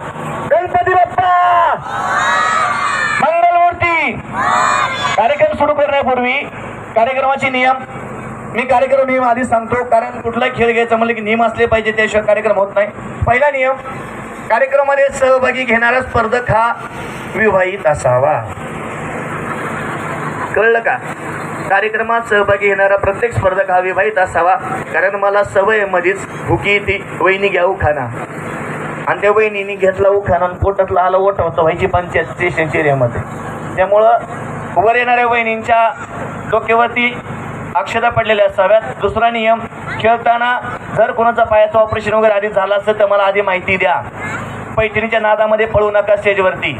गणपती बाप्पा मंगलमूर्ती! कार्यक्रम सुरू करण्यापूर्वी कार्यक्रमाचे नियम मी कार्यक्रम नियम आधी सांगतो कारण कुठलाही खेळ घ्यायचा म्हणलं की नियम असले पाहिजे त्याशिवाय कार्यक्रम होत नाही. पहिला नियम कार्यक्रमामध्ये सहभागी घेणारा स्पर्धक हा विवाहित असावा. कळलं का? कार्यक्रमात सहभागी घेणारा प्रत्येक स्पर्धक हा विवाहित असावा कारण मला सवय मधीच भुकी ती वहिनी घ्याऊ खाना आणि त्या वहिनीने घेतला उखाना आणि पोटातला आला ओटा होता व्हायची पंचायत स्टेशनच्या एरियामध्ये त्यामुळं वर येणाऱ्या वहिनींच्या डोक्यावरती अक्षता पडलेल्या असाव्यात. दुसरा नियम खेळताना जर कोणाचा पायाचं ऑपरेशन वगैरे आधी झालं असेल तर मला आधी माहिती द्या. पैठणीच्या नादामध्ये पळू नका स्टेजवरती.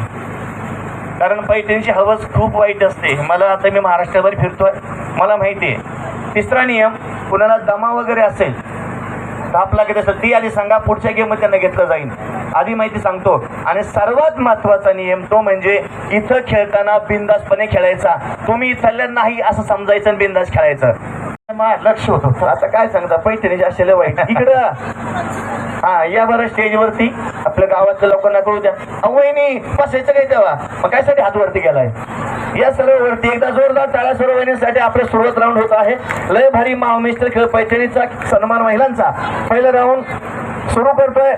कारण पैठणीची हवस खूप वाईट असते. मला आता मी महाराष्ट्राभर फिरतोय. मला माहिती आहे. तिसरा नियम कुणाला दमा वगैरे असेल धाप लागत असेल ती आधी सांगा पुढच्या गेममध्ये त्यांना घेतलं जाईल. आधी माहिती सांगतो. आणि सर्वात महत्त्वाचा नियम तो म्हणजे इथं खेळताना बिंदासपणे खेळायचा. तुम्ही इथल्या नाही असं समजायचं आणि बिंदास खेळायचं. लक्ष होतं. आता काय सांगता? पैठणीचे असेल वाईट. इकडं. हा या बरं स्टेजवरती आपल्या गावातल्या लोकांना कळू द्या. अहो, वहिनी बसायचं काय तेव्हा? मग कायसाठी हात वरती गेलाय? या सर्व वरती एकदा जोरदार टाळ्या सर्व आपलं सुरुवात राऊंड होत आहे. लय भारी महामिस्टर खेळ पैठणीचा सन्मान महिलांचा. पहिलं राऊंड सुरू करतोय.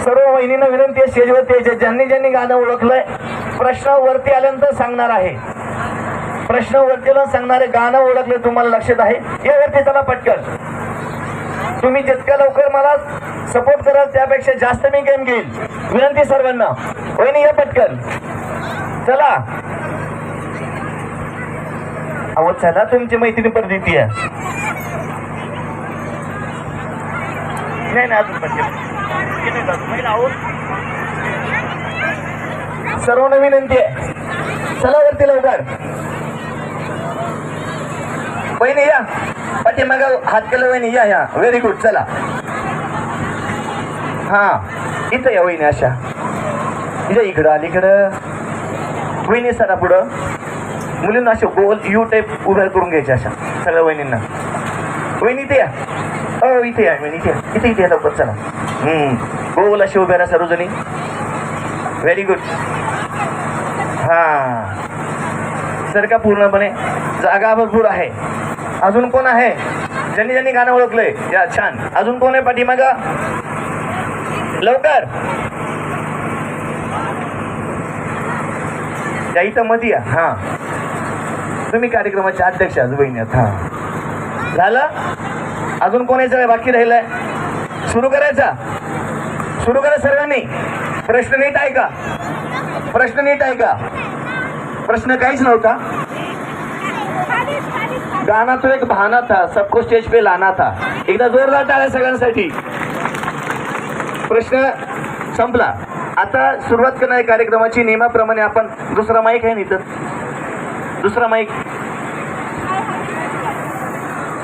सर्व वहिनींना विनंती आहे स्टेजवरती यायचे. ज्यांनी ज्यांनी गाणं ओळखलंय प्रश्न वरती आल्यानंतर सांगणार आहे. प्रश्नावरतीला सांगणारे गाणं ओळखले तुम्हाला लक्षात आहे. यावरती चला पटकन. तुम्ही जितक्या लवकर मला सपोर्ट कराल त्यापेक्षा जास्त मी गेम घेईल. विनंती सर्वांना. वहिनी या पटकन. चला. अहो चला तुमची मैत्रिणी परत येते नाही नाही अजून पटकन सर्वांना विनंती आहे. चला वरती लवकर. वहिनी या. पाठीमाग हात केलं वहिनी या या. व्हेरी गुड चला. हा इथं या वहिनी अशा. इथं इकडं अलीकडं वहिनी सरा पुढं. मुलींना अशा गोल यू टाईप उभ्या करून घ्यायच्या अशा सगळ्या वहिनींना. वहिनी इथे या. हो इथे या वहिनी इथे इथे इथे या लवकर चला. गोल असे उभ्या राहा सर्वजणी व्हेरी गुड हा. सर का पूर्णपणे जागा भरपूर आहे. अजून कोण आहे? ज्यांनी ज्यांनी गाणं ओळखलंय. या छान. अजून कोण आहे पाठीमागा? लवकर. त्या इथं मध्ये या. हा. तुम्ही कार्यक्रमाचे अध्यक्ष आज बहिणी आहात हा. झालं? अजून कोण आहे बाकी राहिलंय? सुरू करायचा? सुरू करा सर्वांनी. प्रश्न नीट ऐका. प्रश्न नीट ऐका. प्रश्न काहीच नव्हता. गाना तो एक बहाना था सबको स्टेज पे लाना था. एकदा जोरदार टाळ्या सगळ्यांसाठी. प्रश्न संपला. आता सुरुवात करणार कार्यक्रमाची नियमाप्रमाणे आपण दुसरा माईक आहे नाही तर दुसरा माईक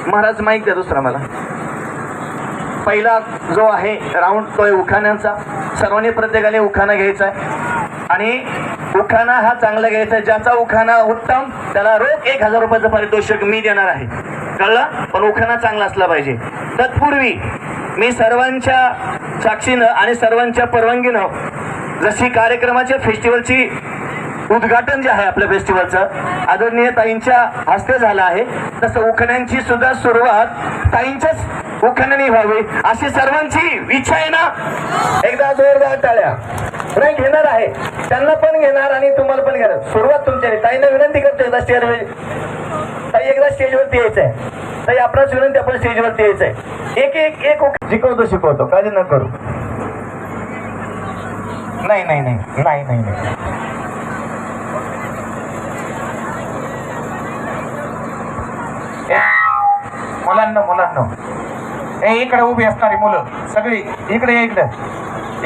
महाराज माईक द्या दुसरा मला. पहिला जो आहे राऊंड तो आहे उखाण्यांचा. सर्वांनी प्रत्येकाने उखाणा घ्यायचा आहे. आणि उखाणा हा चांगला घ्यायचा आहे. ज्याचा उखाणा उत्तम त्याला रोख एक हजार रुपयाचं पारितोषिक मी देणार आहे. कळलं? पण उखाणा चांगला असला पाहिजे. तत्पूर्वी मी सर्वांच्या साक्षीनं आणि सर्वांच्या परवानगीनं जशी कार्यक्रमाच्या फेस्टिवलची उद्घाटन जे आहे आपल्या फेस्टिवलचं आदरणीय ताईंच्या हस्ते झालं आहे. तसं उखण्यांची सुद्धा सुरुवात ताईंच्याच उखाण्याने व्हावी अशी सर्वांची इच्छा आहे ना? एकदा जोरदार टाळ्या. नाही घेणार आहे. त्यांना पण घेणार आणि तुम्हाला पण घेणार. सुरुवात तुमच्या ताईंना विनंती करतो एकदा स्टेज ताई एकदा स्टेजवरती यायचं आहे ताई आपणाच विनंती आपण स्टेजवरती यायचं आहे एक एक एक शिकवतो शिकवतो. काळजी न करू. नाही नाही. नाही नाही नाही नाही मुलांना मुलांना. ए इकडे उभी असणारी मुलं सगळी. इकडे या इकडे.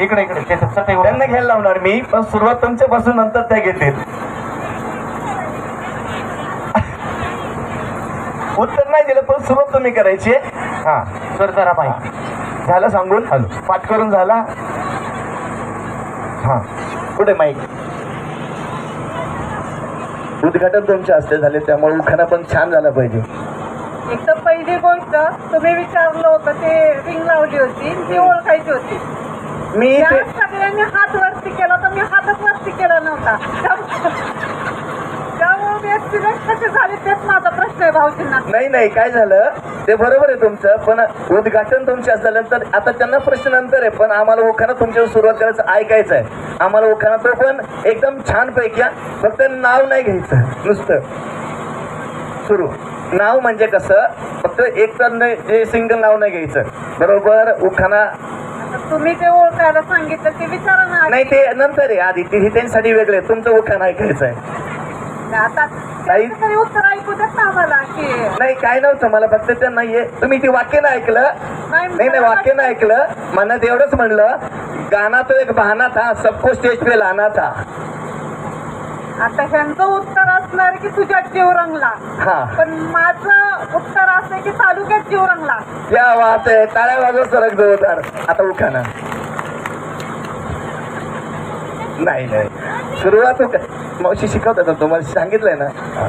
इकडे इकडे. त्यांना घ्यायला लावणार मी पण सुरुवात तुमच्यापासून नंतर त्या घेतील. उत्तर नाही दिलं पण सुरुवात तुम्ही करायची हा तर जरा माहिती झालं सांगून? हॅलो. पाठ करून झाला? हा. कुठे माईक? उद्घाटन तुमच्या हस्ते झाले त्यामुळे उखाणा पण छान झाला पाहिजे. एक तर पहिली गोष्ट तुम्ही विचारलं होतं ते रिंग लावली होती ती ओळखायची होती. मी त्या ते सगळ्यांनी हात त्यामुळे ऍक्सिडेंट कसे झाले तेच माझा प्रश्न आहे भाऊजींना. नाही नाही काय झालं? ते बरोबर आहे तुमचं पण उद्घाटन तुमच्या झाल्यानंतर आता त्यांना प्रश्न नंतर आहे पण आम्हाला ओखाना तुमच्यावर सुरुवात करायचं ऐकायचं आहे. आम्हाला ओखाना तो पण एकदम छान पैकी हा. फक्त नाव नाही घ्यायचं नुसतं. सुरू. नाव म्हणजे कसं? फक्त एक तर नाही सिंगल नाव नाही घ्यायचं. बरोबर? आता तुम्ही ते ओळखायला सांगितलं ते विचारा ना. नाही ते नंतर आहे आधी. ते हे त्यांच्यासाठी वेगळे. तुमचं उखाणा ऐकायचं आहे. आता उत्तर ऐकू देत ना आम्हाला की नाही काय नव्हतं. मला फक्त ते नाहीये. तुम्ही ती वाक्य नाही ऐकलं? नाही नाही वाक्य नाही ऐकलं. मनात एवढंच म्हणलं गाना तो एक बहाना था सबको स्टेज पे लाना था. आता ह्यांचं उत्तर असणार की तुझ्यात जीव रंगला. हा. पण माझं उत्तर असं की तालुक्यात जीव रंगला. या वाच आहे टाळ्या वाजव सरक जोरदार. आता उखाना नाही नाही. सुरुवात उका मावशी शिकवतात ना तुम्हाला सांगितलंय ना. हा.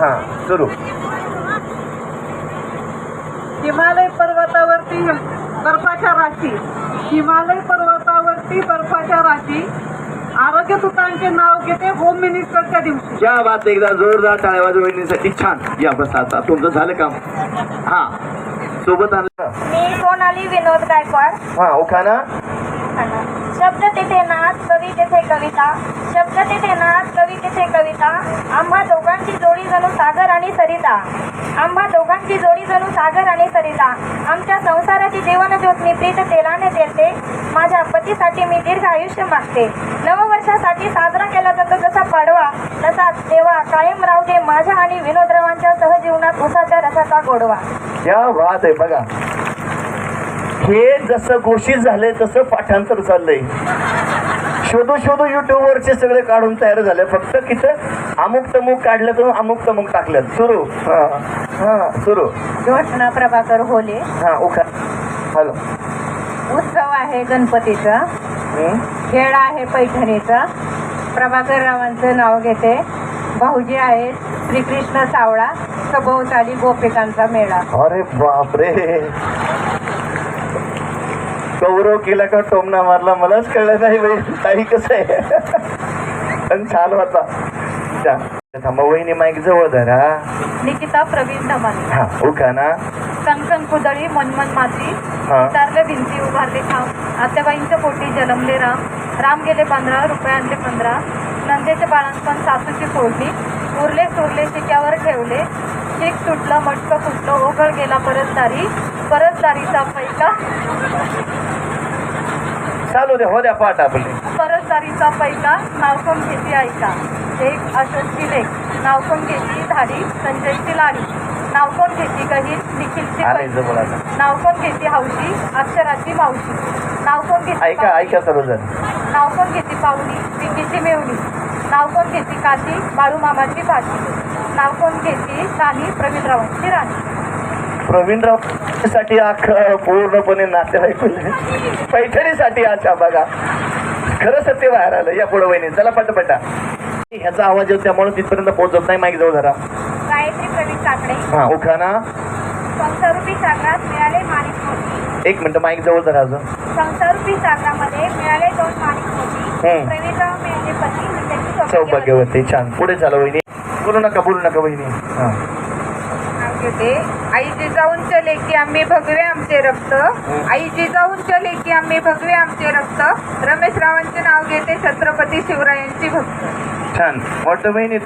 हा सुरू हिमालय पर्वतावरती बर्फाच्या राशी हिमालय पर्वतावरती बर्फाच्या राशी आरोग्य तुतांचे नाव घेते होम मिनिस्टरच्या दिवशी. या बात एकदा जोरदार टाळ्या वाजवण्यासाठी छान. या बस आता तुमचं झालं काम. हा. सोबत आणलं. मी सोनाली विनोद गायकवाड. हा उखाना शब्द तेथे नाच कवी तेथे कविता. शब्द तेथे नाच कवी तेथे कविता. आम्हा दोघांची जोडी जणू सागर आणि सरिता. आम्हा दोघांची जोडी जणू सागर आणि सरिता. आमच्या संसाराची जीवन मी प्रीत तेलाने देते. माझ्या पतीसाठी मी दीर्घ आयुष्य मागते. नववर्षासाठी साजरा केला जातो जसा पाडवा तसा तेव्हा कायम राहू दे माझ्या आणि विनोदरावांच्या सहजीवनात उसाच्या रसाचा गोडवा. या वाद आहे बघा. हे जसं घोषित झालंय तसं पाठांतर चाललंय. शोधू शोधू युट्यूबवरचे सगळे काढून तयार झाले. फक्त किती? अमुक तमुक काढलं तर अमुक तमुक टाकलं. सुरू. हा. सुरू. घटना प्रभाकर होले. हा उखा हॅलो. उत्सव आहे गणपतीचा. खेळ आहे पैठणीचा. प्रभाकर रावांचं नाव घेते. भाऊजी आहेत श्रीकृष्ण सावळा सभोवताली गोपिकांचा मेळा. अरे बापरे. गौरव केला का टोमना मारला मलाच कळलं नाही बाई. काही कसं आहे? पण छान होता थांबा वहिनी माईक जवळ धरा. निकिता प्रवीण धमाने हा उखा ना. कंकण कुदळी मनमन माती हा. भिंती उभारले खांब आत्याबाईंच्या पोटी जलमले राम. राम गेले पंधरा रुपये आणले पंधरा. नंदेचे बाळांपण सासूची फोडणी. उरले सुरले शिक्यावर ठेवले. शीक सुटलं मटकं फुटलं ओघळ गेला परतदारी. परतदारीचा पैका. चालू द्या हो द्या पाठ आपले. परतदारीचा पैका नावकम घेती ऐका एक अशोकची लेख. नावकम घेती धाडी संजयची लाडी नावकम घेती गहीर निखिलची नावकोण घेते हौशी अक्षराची मावशी. नावकोण घेते ऐका ऐका सर्वजण नावकोण घेते पाहुणी पिंकीची मेवणी. नावकोण घेते काशी बाळूमामाची भाजी नावकोण घेते राणी प्रवीणरावांची राणी. प्रवीणरावसाठी अख्खं पूर्णपणे नातेवाईक पैठणीसाठी अच्छा बघा. खरं सत्य बाहेर आलं. या पुढे वहिनी चला पटापटा. ह्याचा आवाज येतो त्यामुळे तिथपर्यंत पोहोचत नाही माईक जवळ धरा गायत्री प्रवीण काकडे. हा उखाना संसारूपी सागरात मिळाले माणिक मोती. एक मिनिट माईक जवळ धरा अजून. संसारूपी सागरामध्ये मिळाले दोन माणिक मोती. हम्म. प्रवीणराव मिळाले पती त्याची सौभाग्यवती. छान. पुढे झालं वहिनी. बोलू नका बोलू नका वहिनी. हा. घेते. आई जिजाऊन चले की आम्ही भगवे आमचे रक्त. आई जिजाऊन चले की आम्ही भगवे आमचे रक्त. रमेश रावांचे नाव घेते छत्रपती शिवरायांची भक्त. छान. मोठं बहिणी